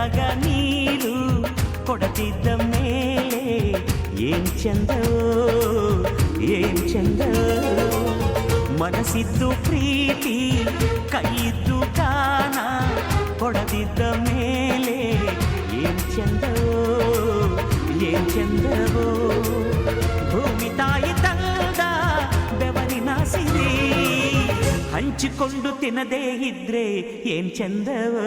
ದಣಿದಾಗ ನೀರು ಕೊಡದಿದ್ದ ಮೇಲೆ ಏನ್ ಚಂದವೋ ಏನ್ ಚಂದವೋ ಮನಸ್ಸಿದ್ದು ಪ್ರೀತಿ ಕೈಯಿದ್ದು ಗಾನ ಕೊಡದಿದ್ದ ಮೇಲೆ ಏನ್ ಚಂದವೋ ಏನ್ ಚಂದವೋ ಭೂಮಿ ತಾಯಿ ತಂದ ಬೆವರಿನ ಸಿರಿ ಹಂಚಿಕೊಂಡು ತಿನ್ನದೇ ಇದ್ರೆ ಏನ್ ಚಂದವೋ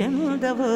ಚಂದವೋ